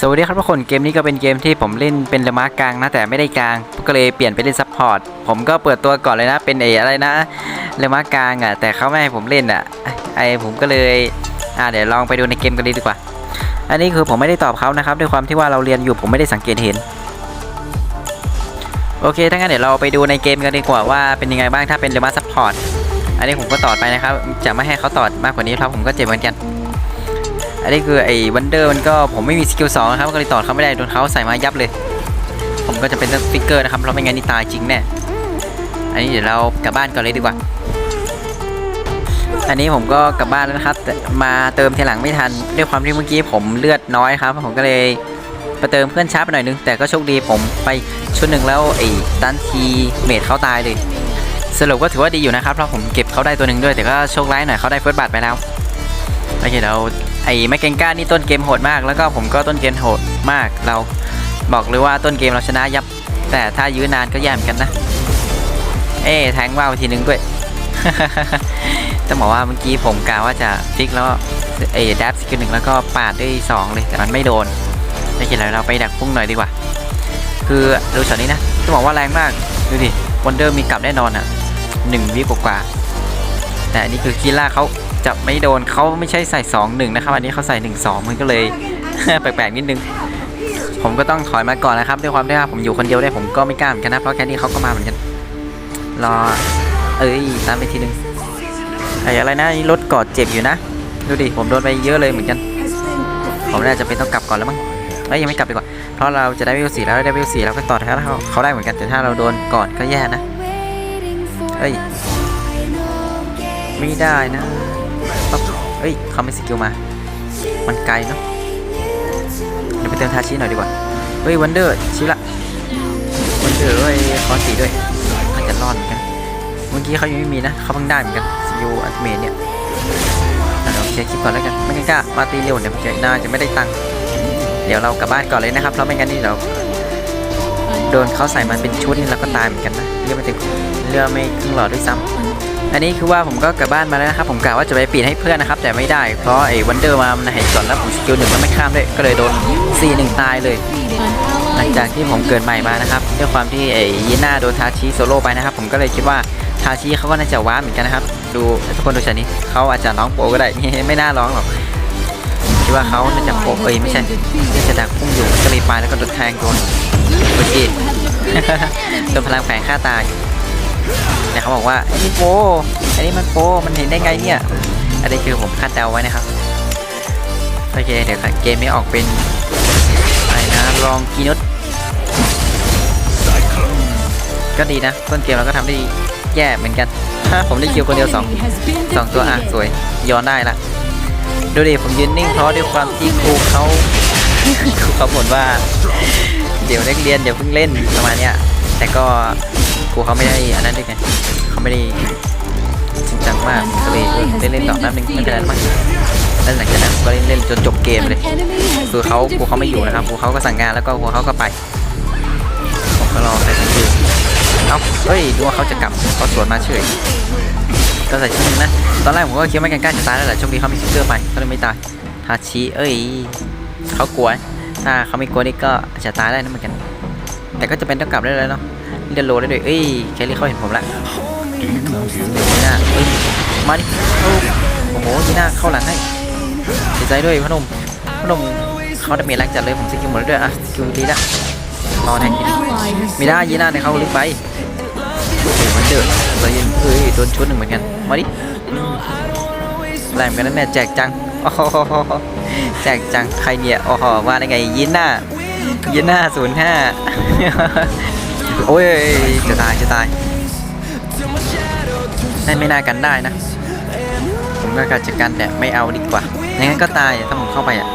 สวัสดีครับทุกคนเกมนี้ก็เป็นเกมที่ผมเล่นเป็นเลมากลางนะแต่ไม่ได้กลางก็เลยเปลี่ยนไปเล่นซัพพอร์ตผมก็เปิดตัวก่อนเลยนะเป็นไอ้อะไรนะเลมากลางอะแต่เขาไม่ให้ผมเล่นอะไอผมก็เลยอ่าเดี๋ยวลองไปดูในเกมกันเลยดีกว่า อันนี้คือผมไม่ได้ตอบเขานะครับด้วยความที่ว่าเราเรียนอยู่ผมไม่ได้สังเกตเห็น โอเคถ้างั้นเดี๋ยวเราไปดูในเกมกันดีกว่าว่าเป็นยังไงบ้างถ้าเป็นเลมาซัพพอร์ตอันนี้ผมก็ตอดไปนะครับจะไม่ให้เขาตอดมากกว่านี้เพราะผมก็เจ็บเหมือนกัน อันนี้คือไอ้วันเดอร์มันก็ผมไม่มีสกิลสองนะครับก็เลยต่อเขาไม่ได้โดนเขาใส่มายับเลย ผมก็จะเป็นสฟิกเกอร์นะครับเพราะไม่งั้นนี่ตายจริงแน่อันนี้เดี๋ยวเรากลับบ้านก่อนเลยดีกว่า อันนี้ผมก็กลับบ้านแล้วนะครับแต่มาเติมทีหลังไม่ทันด้วยความที่เมื่อกี้ผมเลือดน้อยครับ ผมก็เลยไปเติมเพื่อนช้าไปหน่อยนึง แต่ก็โชคดีผมไปชุดหนึ่งแล้วไอ้ดันทีเมดเขาตายเลยสรุปก็ถือว่าดีอยู่นะครับเพราะผมเก็บเขาได้ตัวหนึ่งด้วยแต่ก็โชคร้ายหน่อยเขาได้เฟิร์สบัตไปแล้วโอเคเรา ไอ้แมกเกนก้านี่ต้นเกมโหดมาก แล้วก็ผมก็ต้นเกมโหดมาก เราบอกเลยว่าต้นเกมเราชนะยับ แต่ถ้ายื้อนานก็แย่เหมือนกันนะ เอ๊แทงว่าวทีนึงด้วยต้องบอกว่าเมื่อกี้ผมกะว่าจะฟิกแล้วเอ้ดับสกิลหนึ่งแล้วก็ปาดด้วยสองเลยแต่มันไม่โดนไม่เป็นไรเราไปดักพุ่งหน่อยดีกว่า คือดูช็อตนี้นะต้องบอกว่าแรงมากดูดิวันเดอร์มีกลับแน่นอนอะหนึ่งวิกว่าแต่อันนี้คือคีล่าเขา จะไม่โดนเขาไม่ใช่ใส่2 1นะครับอันนี้เขาใส่1 2มันก็เลยแปลกๆนิดนึง ผมก็ต้องถอยมาก่อนนะครับด้วยความที่ว่าผมอยู่คนเดียวได้ผมก็ไม่กล้าเหมือนกันนะเพราะแค่นี้เขาก็มาเหมือนกันรอเอ้ยตามไปทีนึงไอ้อะไรนะรถกอดเจ็บอยู่นะ ดูดิผมโดนไปเยอะเลยเหมือนกันผมน่าจะเป็นต้องกลับก่อนแล้วมั้งเอ้ยยังไม่กลับดีกว่า เพราะเราจะได้วิวสี่แล้วได้วิวสี่เราก็ต่อแถวเขาเขาได้เหมือนกันแต่ถ้าเราโดนก่อนก็แย่นะเอ้ยไม่ได้นะ เอ้ยเขาไม่สกิลมา มันไกลเนาะเดี๋ยวไปเติมทาชิหน่อยดีกว่า เฮ้ยวันเดอร์ชิละวันเดอร์เฮ้ยคอนสีด้วยน่าจะรอดเหมือนกัน เมื่อกี้เขายังไม่มีนะเขาเพิ่งได้เหมือนกันสกิลอัลติเมทเนี่ยอะเดี๋ยวเคลียร์คลิปก่อนแล้วกัน ไม่งั้นก็มาตีเร็วเดี๋ยวจะน่าจะไม่ได้ตังค์เดี๋ยวเรากลับบ้านก่อนเลยนะครับ เพราะไม่งั้นนี่เราโดนเขาใส่มันเป็นชุดนี่เราก็ตายเหมือนกันนะเลือดไม่ถึงเลือดไม่ครึ่งหลอดด้วยซ้ำ อันนี้คือว่าผมก็กลับบ้านมาแล้วนะครับ ผมกะว่าจะไปปีนให้เพื่อนนะครับ แต่ไม่ได้ เพราะไอ้วันเดอร์มามันเห็นก่อนแล้วผมสกิลหนึ่งมันไม่ข้ามด้วย ก็เลยโดน 4-1 ตายเลย หลังจากที่ผมเกิดใหม่มานะครับด้วยความที่ไอ้ยีน่าโดนทาชิโซโล่ไปนะครับ ผมก็เลยคิดว่าทาชิเขาก็น่าจะว้าเหมือนกันนะครับ ดูทุกคนดูชานี้เขาอาจจะร้องโปก็ได้ไม่น่าร้องหรอกคิดว่าเขาน่าจะโปเอ้ยไม่ใช่น่าจะดักพุ่งอยู่ก็เลยไปแล้วก็โดนแทงโดนโอเคโดนพลังแฝงฆ่าตาย เขาบอกว่าไอ้นี่โปอันนี้มันโปมันเห็นได้ไงเนี่ยอันนี้คือผมคาดเดาไว้นะครับโอเคเดี๋ยวเกมนี้ออกเป็นอะไรนะลองกีนุสก็ดีนะต้นเกมเราก็ทำได้แย่เหมือนกันผมได้คิวคนเดียวสองสองตัวอะสวยย้อนได้ละดูดิผมยืนนิ่งเพราะด้วยความที่ครูเขาครูเขาบ่นว่า เดี๋ยวนักเรียนเดี๋ยวเพิ่งเล่นประมาณเนี้ยแต่ก็ครูเขาไม่ได้อันนั้นด้วยไง เขาไม่ได้จริงจังมากก็เลยเออเล่นเล่นต่อแป๊บนึงไม่เป็นไรมากแล้วหลังจากนั้นผมก็เล่นเล่นจนจบเกมเลยคือเขาครูเขาไม่อยู่นะครับครูเขาก็สั่งงานแล้วก็ครูเขาก็ไปผมก็รอใส่สกิลเอ้าเฮ้ยดูว่าเขาจะกลับเขาสวนมาเฉยก็ใส่ชิ้นหนึงนะตอนแรกผมก็คิดว่าไม่กันกล้าจะตายแล้วแหละโชคดีเขามีสกิลไปเขาเลยไม่ตายทาชิเอ้ยเขากลัวถ้าเขาไม่กลัวนี่ก็อาจจะตายได้นะเหมือนกัน แต่ก็จะเป็นต้องกลับได้แล้วเนาะเดนโลได้ด้วยเอ้ยแคลรี่เขาเห็นผมละ น่าเอ้ยมาดิเอ้าโอ้โหยีน่าเข้าหลังให้เสียใจด้วยพนมพนมเขาดาเมจแรงจัดเลยผมสกิลหมดแล้วด้วยอะสกิลดีละรอแทงกินมีได้ยีน่าเนี่ยเขาลึกไปมันเดือดเรายินเอ้ยโดนชุดหนึ่งเหมือนกันมาดิแรงเหมือนกันนะเนี่ยแจกจังโอ้โหแจกจังใครเนี่ยโอ้โหว่าได้ไงยีน่ายีน่าศูนย์ห้าโอ้ยจะตายจะตาย นั่นไม่น่ากันได้นะ ผมก็การจัดการแต่ไม่เอาดีกว่างั้นก็ตายถ้าผมเข้าไปอะ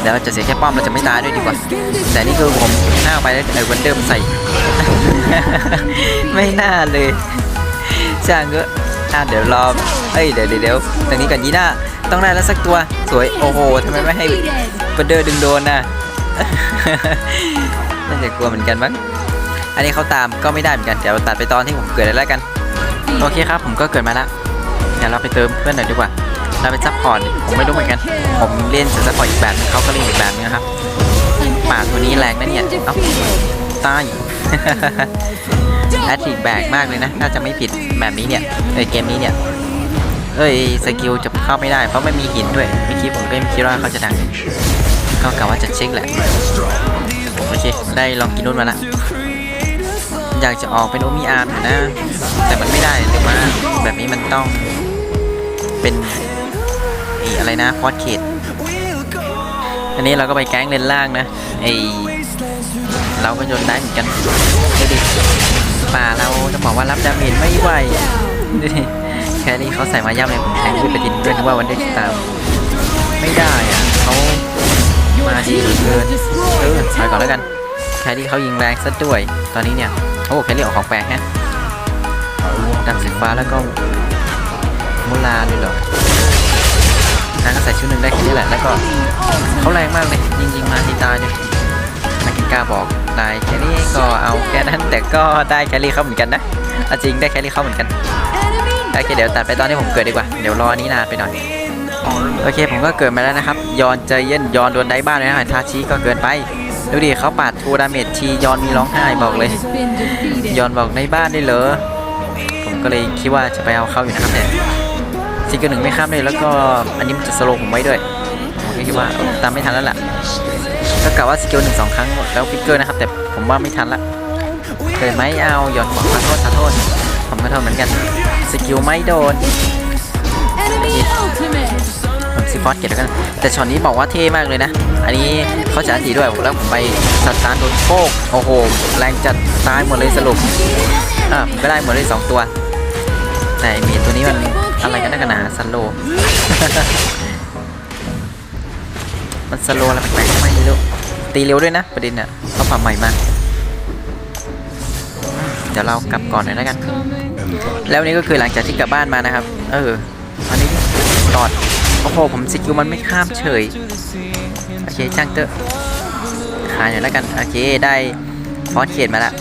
เดี๋ยวจะเสียแค่ป้อมเราจะไม่ตายด้วยดีกว่า แต่นี่คือผมหน้าไปแล้วไอ้วันเดิมใส่ ไม่น่าเลยช่างก็อะเดี๋ยวรอเอ้ยเดี๋ยวเดี๋ยวตรงนี้ก่อนยีน่าต้องได้แล้วสักตัวสวยโอ้โหทำไมไม่ให้วันเดอร์ดึงโดนน่ะน่าจะกลัวเหมือนกันมั้งอันนี้เขาตามก็ไม่ได้เหมือนกันเดี๋ยวตัดไปตอนที่ผมเกิดแล้วกัน โอเคครับผมก็เกิดมาแล้วเดี๋ยวเราไปเติมเพื่อนหน่อยดีกว่า เราเป็นซัพพอร์ตผมไม่รู้เหมือนกัน ผมเล่นจะซัพพอร์ตอีกแบบเขาก็เล่นอีกแบบนึงครับป่าตัวนี้แรงนะเนี่ยเอ้าตายแอตติกแบกมากเลยนะน่าจะไม่ผิดแบบนี้เนี่ยเอยเกมนี้เนี่ยเอ้ยสกิลจะเข้าไม่ได้ เพราะไม่มีหินด้วยเมื่อกี้ผมก็ไม่คิดว่าเขาจะดังก็กะว่าจะเช็คแหละโอเคได้ลองกินนุ่นมาละ อยากจะออกเป็นโอมิอาร์มอยู่นะ แต่มันไม่ได้เลยว่าแบบนี้มันต้องเป็นไออะไรนะฟอสเคดอันนี้เราก็ไปแก๊งเลนล่างนะไอเราก็โยนได้เหมือนกันดูดิป่าเราจะบอกว่ารับดาเมจไม่ไหวดูดิแครี่เขาใส่มาย่ำเลยผมแทงด้วยไปดินด้วยว่าวันเด็กตามไม่ได้อะเขามาดีเหลือเกินเออถอยก่อนแล้วกันแครี่เขายิงแรงซะด้วย ตอนนี้เนี่ย โอ้แครี่ออกของแปลกฮะดำสีฟ้าแล้วก็มูลาด้วยเหรอนางก็ใส่ชุดหนึ่งได้แค่นี้แหละ แล้วก็เขาแรงมากเลย ยิงยิงมาที่ตายเลยนักกินกล้าบอกได้แค่นี้ก็เอาแค่นั้น แต่ก็ได้แคลรี่เขาเหมือนกันนะจริงได้แคลรี่เขาเหมือนกันโอเคเดี๋ยวตัดไปตอนที่ผมเกิดดีกว่า เดี๋ยวรอนี้นานไปหน่อย โอเคผมก็เกิดมาแล้วนะครับ ยอนใจเย็นยอนโดนได้บ้านเลยนะทาชิก็เกินไป ดูดิเขาปาดทูดาเมจทียอนมีร้องไห้บอกเลย ยอนบอกในบ้านได้เหรอ ผมก็เลยคิดว่าจะไปเอาเข้าอยู่นะครับเนี่ยซิงเกิลหนึ่งไม่ข้ามเลยแล้วก็อันนี้มันจะสโลว์ผมไว้ด้วยผมก็คิดว่าเออตามไม่ทันแล้วล่ะก็กะว่าสกิลหนึ่งสองครั้งแล้วฟิกเกอร์นะครับแต่ผมว่าไม่ทันละเกิดไหมเอายอนบอกขอโทษขอโทษผมก็โทษเหมือนกันสกิลไม่โดน ผมซิฟอสเก็บแล้วกัน แต่ช็อตนี้บอกว่าเท่มากเลยนะ อันนี้เขาจะสีด้วยแล้วผมไปสตาร์ทโดนโป๊กโอ้โห แรงจัดตายหมดเลยสรุปอะผมก็ได้หมดเลยสองตัว แต่ไอ้เมียตัวนี้มันอะไรกันนักกันหนาสโลว์มันสโลว์อะไรแปลกๆไม่รู้ตีเร็วด้วยนะประเด็นเนี่ยเขาปรับใหม่มาเดี๋ยวเรากลับก่อนหน่อยแล้วกัน แล้วนี่ก็คือหลังจากที่กลับบ้านมานะครับ เอออันนี้ตอด โอ้โห ผมสกิลมันไม่ข้ามเฉย โอเคช่างเตอะขาหน่อยแล้วกัน โอเค ได้ฟอสเขตมาแล้ว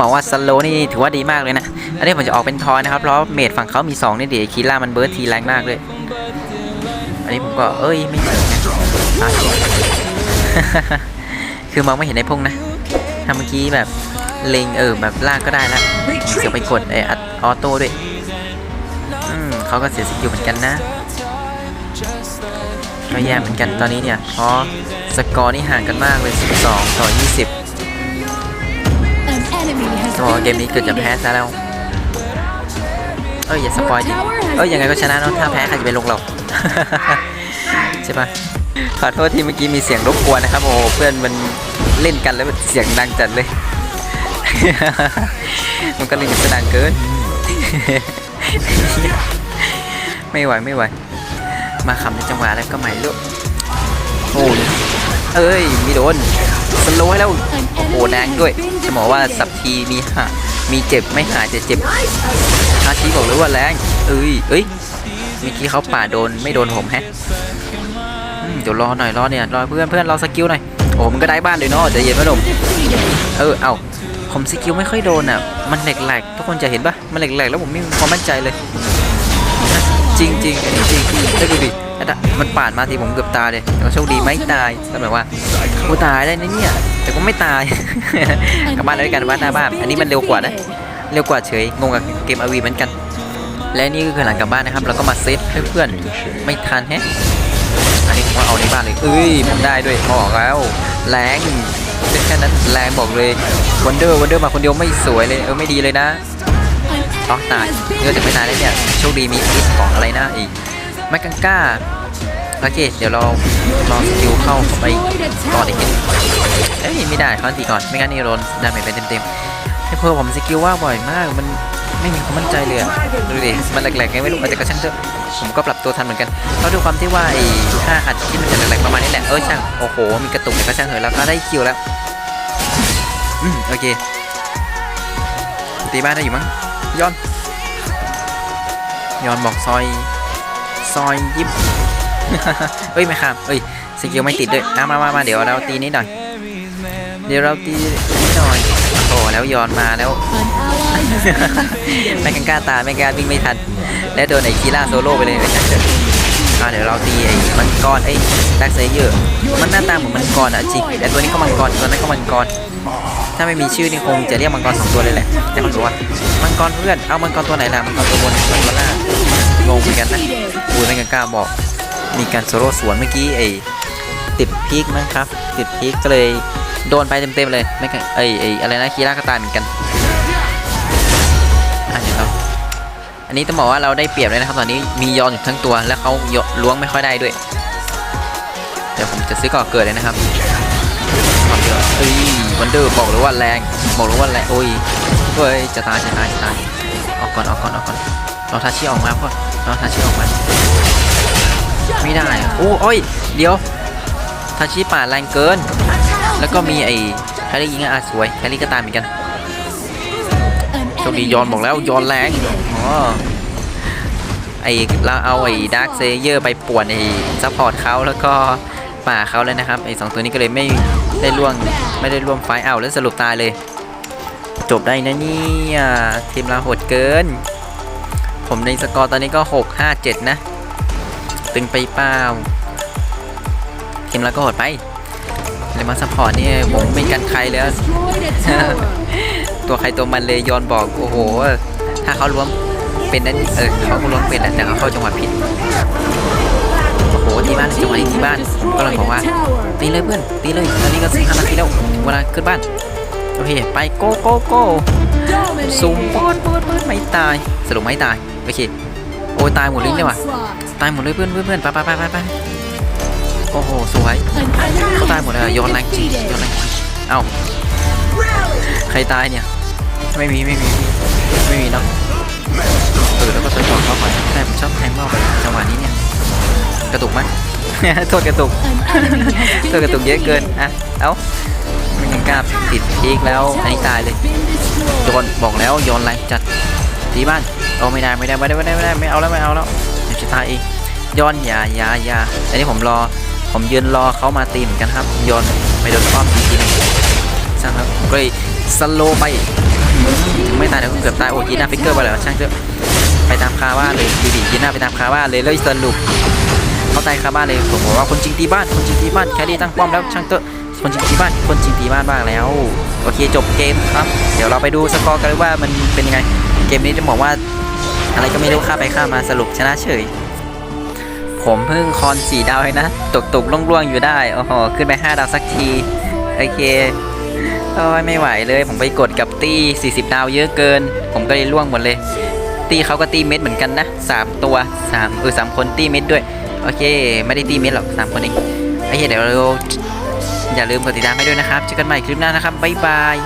บอกว่าสโลนี่ถือว่าดีมากเลยนะ อันนี้ผมจะออกเป็นทอยนะครับ เพราะเมดฝั่งเขามี 2 นี่เดี๋ยวคีล่ามันเบิร์ดทีแรงมากเลย อันนี้ผมก็เอ้ย ไม่ถึงนะอะคือมองไม่เห็นในพงนะทำเมื่อกี้แบบเลงเออแบบลากก็ได้แล้วเสียไปกดไออัดออโต้ด้วย อืมเขาก็เสียสกิลเหมือนกันนะ ก็แย่เหมือนกันตอนนี้เนี่ย เพราะสกอร์นี่ห่างกันมากเลย 12 ต่อ 20จะบอกว่าเกมนี้เกิดจะแพ้ซะแล้ว เอ้ยอย่าสปอยดิเอ้ยยังไงก็ชนะเนาะถ้าแพ้ใครจะไปลงเราใช่ปะขอโทษที่เมื่อกี้มีเสียงรบกวนนะครับ โอ้โหเพื่อนมันเล่นกันแล้วมันเสียงดังจัดเลย มันก็เล่นกันซะดังเกิน ไม่ไหวไม่ไหว มาคำในจังหวะแล้วก็ใหม่ลูกโอ้ยเอ้ยมีโดนสโลว์ให้แล้วโอ้โหแดงด้วยจะบอกว่าสับทีมีหามีเจ็บไม่หายจะเจ็บอาชีบอกเลยว่าแรงเอ้ยเอ้ยเมื่อกี้เขาป่าดโดนไม่โดนผมแฮะอืมเดี๋ยวรอหน่อยรอเนี่ยรอเพื่อนเพื่อนรอสกิลหน่อยโอ้มันก็ได้บ้านเลยเนาะใจเย็นไว้หนุ่มเออเอาผมสกิลไม่ค่อยโดนอะมันแหลกๆทุกคนจะเห็นปะมันแหลกๆแล้วผมไม่มีความมั่นใจเลย จริงจริงอันนี้จริงได้ดูดิมันปาดมาทีผมเกือบตายเลยแต่โชคดีไม่ตายก็แบบว่ากูตายได้นะเนี่ย แต่ก็ไม่ตายกลับบ้านเลยด้วยกันบ้านหน้าบ้านอันนี้มันเร็วกว่านะเร็วกว่าเฉยงงกับเกมอวีเหมือนกัน และนี่ก็คือหลังกลับบ้านนะครับเราก็มาเซฟเพื่อนไม่ทันแฮะอันนี้ผมว่าเอาในบ้านเลยเอ้ยผมได้ด้วยบอกแล้วแรงเป็นแค่นั้นแรงบอกเลยวันเดอร์วันเดอร์มาคนเดียวไม่สวยเลยเออไม่ดีเลยนะ อ๋อตายเนื้อจะไม่ตายแล้วเนี่ยโชคดีมีพิษของอะไรนะอีกแมกกังก้าโอเคเดี๋ยวเราลองสกิลเข้าไปต่ออีกนิดเอ้ยไม่ได้เขาตีก่อนไม่งั้นนี่โดนดาเมจไปเต็มๆให้เพื่อผมสกิลว่าบ่อยมากมันไม่มีความมั่นใจเลยดูดิมันแหลกๆไงไม่รู้อาจจะกระช่างเถอะผมก็ปรับตัวทันเหมือนกันเพราะด้วยความที่ว่าไอ้ค่าหัดที่มันจะแหลกๆประมาณนี้แหละเออช่างโอ้โหมีกระตุกแต่ก็ช่างเถอะแล้วก็ได้คิวแล้วอืมโอเคตีบ้านได้อยู่มั้ง ย้อนย้อนบอกซอย ซอยยิบเฮ้ยไม่ครับเฮ้ยสกิลไม่ติดด้วยอะมามามาเดี๋ยวเราตีนิดหน่อย เดี๋ยวเราตีนิดหน่อยโอ้แล้วย้อนมาแล้วไม่กันกล้าตาไม่กล้าวิ่งไม่ทัน แล้วโดนไอ้คีล่าโซโล่ไปเลยไม่ใช่เถอะอ่าเดี๋ยวเราตีไอ้มังกรไอ้ดักเซเยอร์มันหน้าตาเหมือนมังกรอะจริงแต่ตัวนี้ก็มังกรตัวนั้นก็มังกร ถ้าไม่มีชื่อนี่คงจะเรียกมังกรสองตัวเลยแหละแต่เขาบอกว่ามังกรเพื่อนเอามังกรตัวไหนล่ะมังกรตัวบนมังกรล่างงงเหมือนกันนะอูไม่กันกล้าบอก มีการโซโล่สวนเมื่อกี้ไอ้ติดพีกมั้งครับ ติดพีกก็เลยโดนไปเต็มๆเลยไม่กันไอ้ไอ้อะไรนะคีร่าก็ตายเหมือนกันอะเดี๋ยวเราอันนี้ต้องบอกว่าเราได้เปรียบเลยนะครับ ตอนนี้มียอนอยู่ทั้งตัว แล้วเขาล้วงไม่ค่อยได้ด้วย เดี๋ยวผมจะซื้อก่อเกิดเลยนะครับ เยอะเอ้ยวันเดอร์บอกเลยว่าแรงบอกเลยว่าแรงโอ้ยเฮ้ยจะตายจะตายจะตายออกก่อนออกก่อนออกก่อนรอทาชิออกมาพ่อรอทาชิออกมาไม่ได้โอ้โอ้ยเดี๋ยวทาชิป่าแรงเกิน แล้วก็มีไอ้แคลรี่ยิงอะสวยแคลรี่ก็ตามเหมือนกันโชคดียอนบอกแล้วยอนแรงอ๋อไอ้เราเอาไอ้ดาร์คเซเยอร์ไปป่วนไอ้ซัพพอร์ตเขาแล้วก็ป่าเขาเลยนะครับไอ้สองตัวนี้ก็เลยไม่ ได้ร่วงไม่ได้ร่วมไฟเอาแล้วสรุปตายเลย จบได้นะเนี่ยทีมเราโหดเกิน ผมในสกอร์ตอนนี้ก็ 6 5 7 นะ ตึงไปเปล่าทีมเราก็โหดไปเลยมาซัพพอร์ตนี่ผมไม่กันใครเลยตัวใครตัวมันเลยยอนบอกโอ้โห ถ้าเขาล้วงเป็นนั้นเออเขาก็ล้วงเป็นแล้วแต่เขาเข้าจังหวะผิด ที่บ้านจังหวะนี้ที่บ้านก็เลยบอกว่าตีเลยเพื่อนตีเลยตอนนี้ก็สิบห้านาทีแล้วเวลาขึ้นบ้านโอเคไปโกโกโกซูมปอดปอดปอดไม่ตายสรุปไม่ตายโอเคโอ้ตายหมดเลยเนี่ยว่ะตายหมดเลยเพื่อนเพื่อนไปไปไปไปไปโอ้โหสวยเขาตายหมดเลยอะโยนแรงจริงโยนแรงจริงเอ้าใครตายเนี่ยไม่มีไม่มีไม่มีเนาะ เออแล้วก็สปอร์ตเข้าไปแต่ผมชอบแทงเบ้าไปจังหวะนี้เนี่ย กระตุกมั้ยโทษกระตุกโทษกระตุกเยอะเกินอะเอ้ามันยังกล้าติดพีกแล้วอันนี้ตายเลยโยนบอกแล้วโยนอะไรจัดตีบ้านโอ้ไม่ได้ไม่ได้ไม่ได้ไม่ได้ไม่ได้ไม่เอาแล้วไม่เอาแล้วเดี๋ยวจะตายเองย้อนอย่าอย่าอย่าอันนี้ผมรอผมยืนรอเขามาตีเหมือนกันครับโยนไม่โดนป้อมทีนึงช่างครับก็เลยสโลว์ไปถึง ไม่ตายแต่ก็เกือบตายโอ้ยีน่าฟิกเกอร์ไปแล้วช่างเถอะไปตามคาว่าเลยดูดิยีน่าไปตามคาว่าเลยแล้วสรุปเขาตายคาบ้านเลยผมบอกว่าคนจริงตีบ้านคนจริงตีบ้านแครี่ตั้งป้อมแล้วช่างเถอะคนจริงตีบ้านคนจริงตีบ้านบ้างแล้วโอเคจบเกมครับ เดี๋ยวเราไปดูสกอร์กันว่ามันเป็นยังไงเกมนี้จะบอกว่าอะไรก็ไม่รู้ข้าไปข้ามาสรุปชนะเฉยผมเพิ่งคอนสี่ดาวเองนะ ตกตกล่วงล่วงๆอยู่ได้ โอ้โห ขึ้นไปห้าดาวสักที โอเค โอ้ยไม่ไหวเลย ผมไปกดกับตี้ 40 ดาวเยอะเกิน ผมก็เลยล่วงหมดเลย ตี้เขาก็ตีเม็ดเหมือนกันนะ 3 ตัว3เออสามคนตีเม็ดด้วย โอเค ไม่ได้ตีเม็ดหรอก 3 คนเองไอ้เหี้ยเดี๋ยวเราอย่าลืมกดติดตามให้ด้วยนะครับเจอกันใหม่คลิปหน้านะครับ บ๊ายบาย